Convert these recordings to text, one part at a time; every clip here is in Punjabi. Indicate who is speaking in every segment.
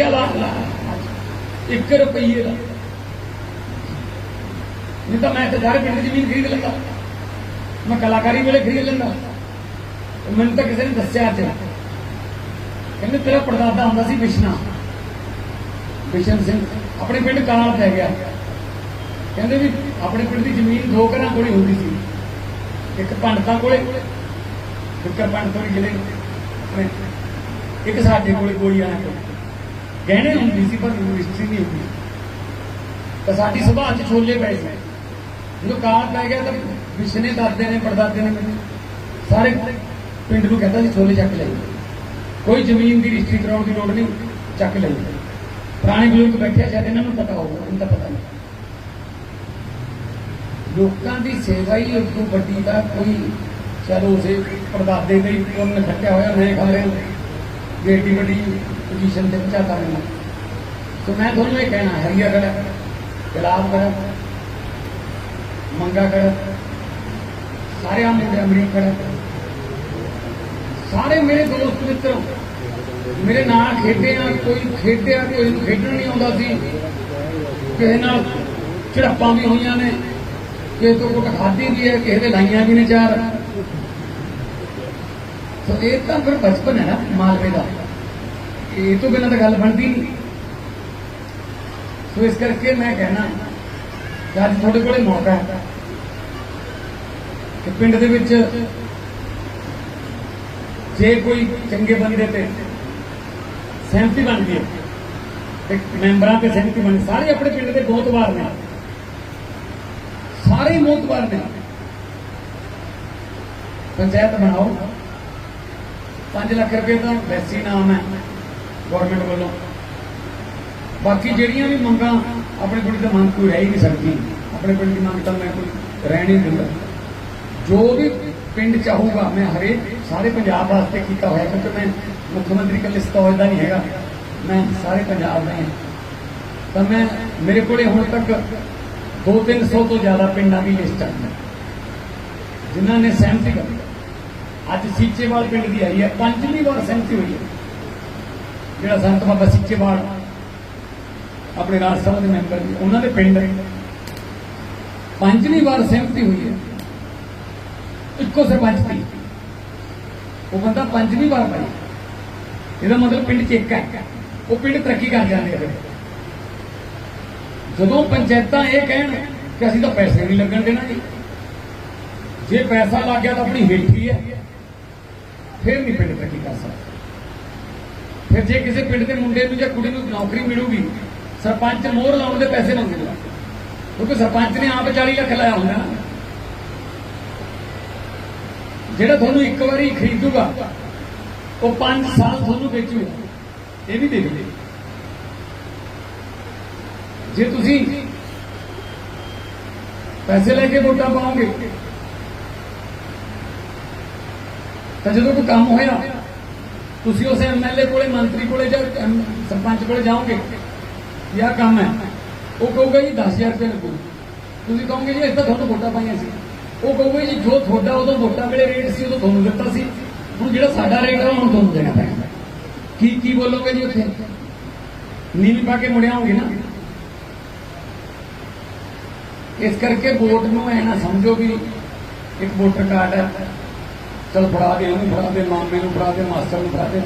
Speaker 1: ਰੁਪਿਆ ਲਾ ਲਾ 1 ਰੁਪਈਏ ਦਾ। ਨਹੀਂ ਤਾਂ ਮੈਂ ਤਾਂ ਸਾਰੇ ਪਿੰਡ ਜ਼ਮੀਨ ਖਰੀਦ ਲੈਂਦਾ। ਮੈਂ ਕਲਾਕਾਰੀ ਵੇਲੇ ਖਰੀਦ ਲੈਂਦਾ। ਮੈਨੂੰ ਤਾਂ ਕਿਸੇ ਨੇ ਦੱਸਿਆ ਅੱਜ। ਕਹਿੰਦੇ ਤੇਰਾ ਪੜਦਾਦਾ ਹੁੰਦਾ ਸੀ ਬਿਸ਼ਨਾ। ਬਿਸ਼ਨ ਸਿੰਘ, ਆਪਣੇ ਪਿੰਡ ਕਾਲ ਪੈ ਗਿਆ। ਕਹਿੰਦੇ ਵੀ ਆਪਣੇ ਪਿੰਡ ਦੀ ਜ਼ਮੀਨ ਦੋ ਘਰਾਂ ਕੋਲ ਹੁੰਦੀ ਸੀ। ਇੱਕ ਪੰਡਤਾਂ ਕੋਲੇ ਫਿਕਰ ਪੰਡਤ ਤੋਂ ਜ਼ਿਲ੍ਹੇ ਆਪਣੇ ਇੱਕ ਸਾਡੇ ਕੋਲੇ ਗੋਲੀਆਂ ਕੋਲ ਗਹਿਣੇ ਹੁੰਦੀ ਸੀ, ਪਰ ਰਜਿਸਟਰੀ ਨਹੀਂ ਹੁੰਦੀ। ਤਾਂ ਸਾਡੀ ਸੁਭਾਅ ਚ ਛੋਲੇ ਪਏ ਸੀ। ਜਦੋਂ ਕਾਲ ਪੈ ਗਿਆ ਤਾਂ ਵਿਸ਼ਨੇ ਦਾਦੇ ਨੇ, ਪੜਦਾਦੇ ਨੇ ਮੈਨੂੰ ਸਾਰੇ ਪਿੰਡ ਨੂੰ ਕਹਿੰਦਾ ਸੀ, ਛੋਲੇ ਚੱਕ ਲਈ ਕੋਈ ਜ਼ਮੀਨ ਦੀ ਰਜਿਸਟਰੀ ਕਰਾਉਣ ਦੀ ਲੋੜ ਨਹੀਂ, ਚੱਕ ਲਈ ਪੁਰਾਣੇ ਬਜ਼ੁਰਗ ਬੈਠੇ ਸ਼ਾਇਦ ਇਹਨਾਂ ਨੂੰ ਪਤਾ ਹੋਊਗਾ ਇਹਨਾਂ ਦਾ ਪਤਾ ਨਹੀਂ। ਲੋਕਾਂ ਦੀ ਸੇਵਾ ਹੀ ਉਸ ਤੋਂ ਵੱਡੀ ਦਾ ਕੋਈ ਚਲੋ ਉਸੇ ਪਰਦਾਦੇ ਦੇ ਹੀ ਪੁੰਨ ਖੱਟਿਆ ਹੋਇਆ ਮੈਂ ਖਾ ਰਿਹਾ ਏਡੀ ਵੱਡੀ ਪੋਜੀਸ਼ਨ ਤੇ ਪਹੁੰਚਾਤਾ ਮੈਨੂੰ ਸੋ ਮੈਂ ਤੁਹਾਨੂੰ ਇਹ ਕਹਿਣਾ, ਹਰੀਆ ਕਰ, ਗੁਲਾਬ ਕਰ, ਮੰਗਾ ਕਰ ਸਾਰੇ ਮੁੰਡੇ ਅਮਰੀਕ ਕਰ। ਸਾਰੇ ਮੇਰੇ ਦੋਸਤ ਮਿੱਤਰ, ਮੇਰੇ ਨਾਲ ਖੇਡੇ ਆ ਕੋਈ ਖੇਡਿਆ ਕੋਈ ਨੂੰ ਖੇਡਣ ਨਹੀਂ ਆਉਂਦਾ ਸੀ। ਕਿਸੇ ਨਾਲ ਝੜਪਾਂ ਵੀ ਹੋਈਆਂ ਨੇ, ਕਿਸੇ ਤੋਂ ਕੁੱਟ ਖਾਧੀ ਵੀ ਹੈ, ਕਿਸੇ ਦੇ ਲਾਈਆਂ ਵੀ ਨੇ ਚਾਰ। ਸੋ ਇਹ ਤਾਂ ਫਿਰ ਬਚਪਨ ਹੈ ਨਾ, ਮਾਲਵੇ ਦਾ। ਇਹ ਤੋਂ ਬਿਨਾਂ ਤਾਂ ਗੱਲ ਬਣਦੀ ਨਹੀਂ। ਸੋ ਇਸ ਕਰਕੇ ਮੈਂ ਕਹਿਣਾ, ਕਿ ਅੱਜ ਤੁਹਾਡੇ ਕੋਲੇ ਮੌਕਾ ਹੈ। ਕਿ ਪਿੰਡ ਦੇ ਵਿੱਚ ਜੇ ਕੋਈ ਚੰਗੇ ਬੰਦੇ ਤੇ ਸਹਿਮਤੀ ਬਣਦੀ ਹੈ, ਤੇ ਮੈਂਬਰਾਂ ਤੇ ਸਹਿਮਤੀ ਬਣਦੀ ਸਾਰੇ ਆਪਣੇ ਪਿੰਡ ਦੇ ਬਹੁਤ ਵਾਰ ਨੇ। ਸਾਰੇ ਬਹੁਤ ਵਾਰ ਨੇ। ਪੰਚਾਇਤ ਬਣਾਓ। 5 ਲੱਖ ਰੁਪਏ ਦਾ ਵੈਸੀ ਨਾਮ ਹੈ ਗਵਰਨਮੈਂਟ ਵੱਲੋਂ। ਬਾਕੀ ਜਿਹੜੀਆਂ ਵੀ ਮੰਗਾਂ ਆਪਣੇ ਪਿੰਡ ਦੀ ਮੰਗ ਕੋਈ ਰਹਿ ਹੀ ਨਹੀਂ ਸਕਦੀ। ਆਪਣੇ ਪਿੰਡ ਦੀ ਮੰਗ ਤਾਂ ਮੈਂ ਕੋਈ ਰਹਿ ਨਹੀਂ ਦਿੰਦਾ। ਜੋ ਵੀ ਪਿੰਡ ਚਾਹੂਗਾ ਮੈਂ ਹਰੇਕ ਸਾਰੇ ਪੰਜਾਬ ਵਾਸਤੇ ਕੀਤਾ ਹੋਇਆ, ਕਿਉਂਕਿ ਮੈਂ ਮੁੱਖ ਮੰਤਰੀ ਕੱਲ ਸਤੌਜ ਦਾ ਨਹੀਂ ਹੈਗਾ। ਮੈਂ ਸਾਰੇ ਪੰਜਾਬ ਦਾ ਹਾਂ ਤਾਂ ਮੈਂ, ਮੇਰੇ ਕੋਲੇ ਹੁਣ ਤੱਕ 2-300 ਤੋਂ ਜ਼ਿਆਦਾ ਪਿੰਡਾਂ ਦੀ ਲਿਸਟ ਹੈ ਜਿਨ੍ਹਾਂ ਨੇ ਸਹਿਮਤੀ ਕਰ ਅੱਜ ਸੀਚੇਵਾਲ ਪਿੰਡ ਦੀ ਆਈ ਹੈ, ਪੰਜਵੀਂ ਵਾਰ ਸਹਿਮਤੀ ਹੋਈ ਹੈ। ਜਿਹੜਾ ਸੰਤ ਬਾਬਾ ਸੀਚੇਵਾਲ ਆਪਣੇ ਰਾਜ ਸਭਾ ਦੇ ਮੈਂਬਰ ਜੀ ਉਹਨਾਂ ਦੇ ਪਿੰਡ। ਪੰਜਵੀਂ ਵਾਰ ਸਹਿਮਤੀ ਹੋਈ ਹੈ। ਇੱਕੋ ਸਰਪੰਚ ਦੀ। ਉਹ ਬੰਦਾ ਪੰਜਵੀਂ ਵਾਰ ਪਾਈ ਇਹਦਾ ਮਤਲਬ ਪਿੰਡ ਚ ਇੱਕ ਹੈ। ਉਹ ਪਿੰਡ ਤਰੱਕੀ ਕਰ ਜਾਂਦੇ ਆ ਫਿਰ ਜਦੋਂ ਪੰਚਾਇਤਾਂ ਇਹ ਕਹਿਣ ਕਿ ਅਸੀਂ ਤਾਂ ਪੈਸੇ ਨਹੀਂ ਲੱਗਣ ਦੇਣਾ ਜੀ ਜੇ ਪੈਸਾ ਲੱਗ ਗਿਆ ਤਾਂ ਆਪਣੀ ਹੇਠੀ ਹੈ। ਫਿਰ ਨਹੀਂ ਪਿੰਡ ਤਰੱਕੀ ਕਰ ਸਕਦਾ। ਫਿਰ ਜੇ ਕਿਸੇ ਪਿੰਡ ਦੇ ਮੁੰਡੇ ਨੂੰ ਜਾਂ ਕੁੜੀ ਨੂੰ ਨੌਕਰੀ ਮਿਲੂਗੀ, ਸਰਪੰਚ ਮੋਹਰ ਲਾਉਣ ਦੇ ਪੈਸੇ ਮੰਗੂਗਾ ਕਿਉਂਕਿ ਸਰਪੰਚ ਨੇ ਆਪ 40 ਲੱਖ ਲਾਇਆ ਹੁੰਦਾ ਜਿਹੜਾ ਤੁਹਾਨੂੰ ਇੱਕ ਵਾਰੀ ਖਰੀਦੂਗਾ, ਉਹ 5 ਸਾਲ ਤੁਹਾਨੂੰ ਵੇਚੂਗਾ। ਇਹ ਵੀ ਦੇਖ ਲਿਓ। ਜੇ ਤੁਸੀਂ ਪੈਸੇ ਲੈ ਕੇ ਵੋਟਾਂ ਪਾਓਗੇ ਤਾਂ ਜਦੋਂ ਕੋਈ ਕੰਮ ਹੋਇਆ, ਤੁਸੀਂ ਉਸ ਐਮਐਲਏ ਕੋਲੇ, ਮੰਤਰੀ ਕੋਲੇ ਜਾਂ ਸਰਪੰਚ ਕੋਲੇ ਜਾਓਗੇ ਇਹ ਕੰਮ ਹੈ। ਉਹ ਕਹੂਗਾ ਜੀ 10000 ਰੁਪਏ ਲੱਗੂ। ਤੁਸੀਂ ਕਹੋਗੇ ਜੀ ਇਸ ਤਾਂ ਤੁਹਾਨੂੰ ਵੋਟਾਂ ਪਾਈਆਂ ਸੀ। ਉਹ ਕਹੂਗਾ ਜੀ, ਜੋ ਤੁਹਾਡਾ ਉਦੋਂ ਵੋਟਾਂ ਵੇਲੇ ਰੇਟ ਸੀ, ਉਦੋਂ ਤੁਹਾਨੂੰ ਦਿੱਤਾ ਸੀ। ਹੁਣ ਜਿਹੜਾ ਸਾਡਾ ਰੇਟ ਹੈ ਉਹ ਹੁਣ ਤੁਹਾਨੂੰ ਦੇਣਾ ਪੈਣਾ। ਕੀ ਕੀ ਬੋਲੋਗੇ ਜੀ ਉੱਥੇ? ਨੀਵੀਂ ਪਾ ਕੇ ਮੁੜਿਆ ਹੋਗੇ ਨਾ? ਇਸ ਕਰਕੇ ਵੋਟ ਨੂੰ ਐ ਨਾ ਸਮਝੋ ਵੀ ਇੱਕ ਵੋਟਰ ਕਾਰਡ ਹੈ। ਚਲ ਫੜਾ ਦੇ ਉਹਨੂੰ ਫੜਾ ਦੇ ਮਾਮੇ ਨੂੰ ਫੜਾ ਦੇ ਮਾਸਟਰ ਨੂੰ ਫੜਾ ਦੇ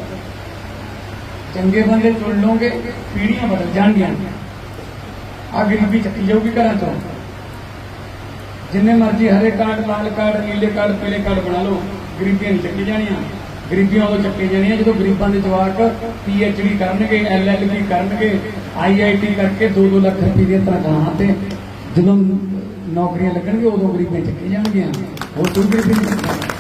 Speaker 1: ਚੰਗੇ ਬੰਦੇ ਚੁਣ ਲਓਗੇ, ਪੀੜੀਆਂ ਬਦਲ ਜਾਣਗੀਆਂ। ਆ ਗਰੀਬੀ ਚੱਕੀ ਜਾਊਗੀ ਘਰਾਂ ਚੋਂ। ਜਿੰਨੇ ਮਰਜ਼ੀ ਹਰੇ ਕਾਰਡ, ਲਾਲ ਕਾਰਡ, ਨੀਲੇ ਕਾਰਡ, ਪੀਲੇ ਕਾਰਡ ਬਣਾ ਲਓ। ਗਰੀਬੀਆਂ ਨਹੀਂ ਚੱਕੀ ਜਾਣੀਆਂ। ਗਰੀਬੀਆਂ ਉਦੋਂ ਚੱਕੀ ਜਾਣੀਆਂ ਜਦੋਂ ਗਰੀਬਾਂ ਦੇ ਜਵਾਕ ਪੀਐਚਡੀ ਕਰਨਗੇ ਐਲਐਲਬੀ ਕਰਨਗੇ ਆਈਆਈਟੀ ਕਰਕੇ 2-2 ਲੱਖ ਰੁਪਏ ਦੀਆਂ ਤਨਖਾਹਾਂ ਤੇ ਜਦੋਂ ਨੌਕਰੀਆਂ ਲੱਗਣਗੇ ਉਦੋਂ ਗਰੀਬੀਆਂ ਚੱਕੀ ਜਾਣਗੀਆਂ। ਹੋਰ ਕੋਈ ਗਰੀਬੀ ਨਹੀਂ।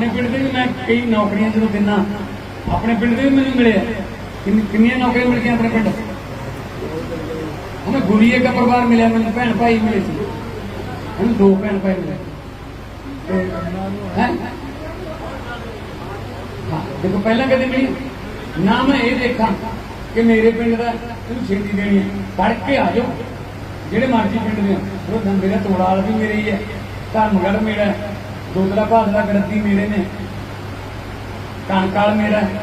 Speaker 1: ਆਪਣੇ ਪਿੰਡ ਦੇ ਵੀ ਮੈਂ ਕਈ ਨੌਕਰੀਆਂ ਜਦੋਂ ਦਿਨਾਂ ਆਪਣੇ ਪਿੰਡ ਦੇ ਵੀ ਮੈਨੂੰ ਮਿਲਿਆ। ਆ। ਕਿੰਨੀਆਂ ਨੌਕਰੀਆਂ ਮਿਲ ਗਈਆਂ ਆਪਣੇ ਪਿੰਡ? ਉਹਨੇ ਗੁਰੀਏ ਦਾ ਪਰਿਵਾਰ ਮਿਲਿਆ, ਮੈਨੂੰ ਭੈਣ ਭਾਈ ਮਿਲੇ ਸੀ। ਹੁਣ ਦੋ ਭੈਣ ਭਾਈ ਮਿਲੇ। ਤੇ, ਹੈ? ਦੇਖੋ, ਪਹਿਲਾਂ ਕਦੇ ਮਿਲੀ। ਨਾ ਮੈਂ ਇਹ ਦੇਖਾਂ ਕਿ ਮੇਰੇ ਪਿੰਡ ਦਾ ਇਹਨੂੰ ਛੇਤੀ ਦੇਣੀ ਹੈ। ਪੜ ਕੇ ਆ ਜਾਓ। ਜਿਹੜੇ ਮਰਜ਼ੀ ਪਿੰਡ ਦੇ ਹੋ। ਉਹ ਦੰਦੇ ਦਾ ਤੋੜਾਲ ਵੀ ਮੇਰੇ ਹੀ ਹੈ। ਧਰਮਗੜ ਮੇਰਾ ਹੈ, ਦੋਦਲਾ ਭਾਦਲਾ ਗੜਦੀ ਮੇਰੇ ਨੇ। ਕਣਕਾਲ ਮੇਰਾ ਹੈ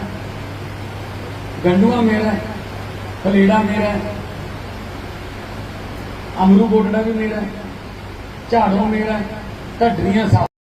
Speaker 1: ਗੰਡੂਆ ਮੇਰਾ ਹੈ ਮੇਰਾ ਅਮਰੂ ਗੋਡੜਾ ਵੀ ਮੇਰਾ ਹੈ ਮੇਰਾ ਢੱਡਰੀਆਂ ਸਾ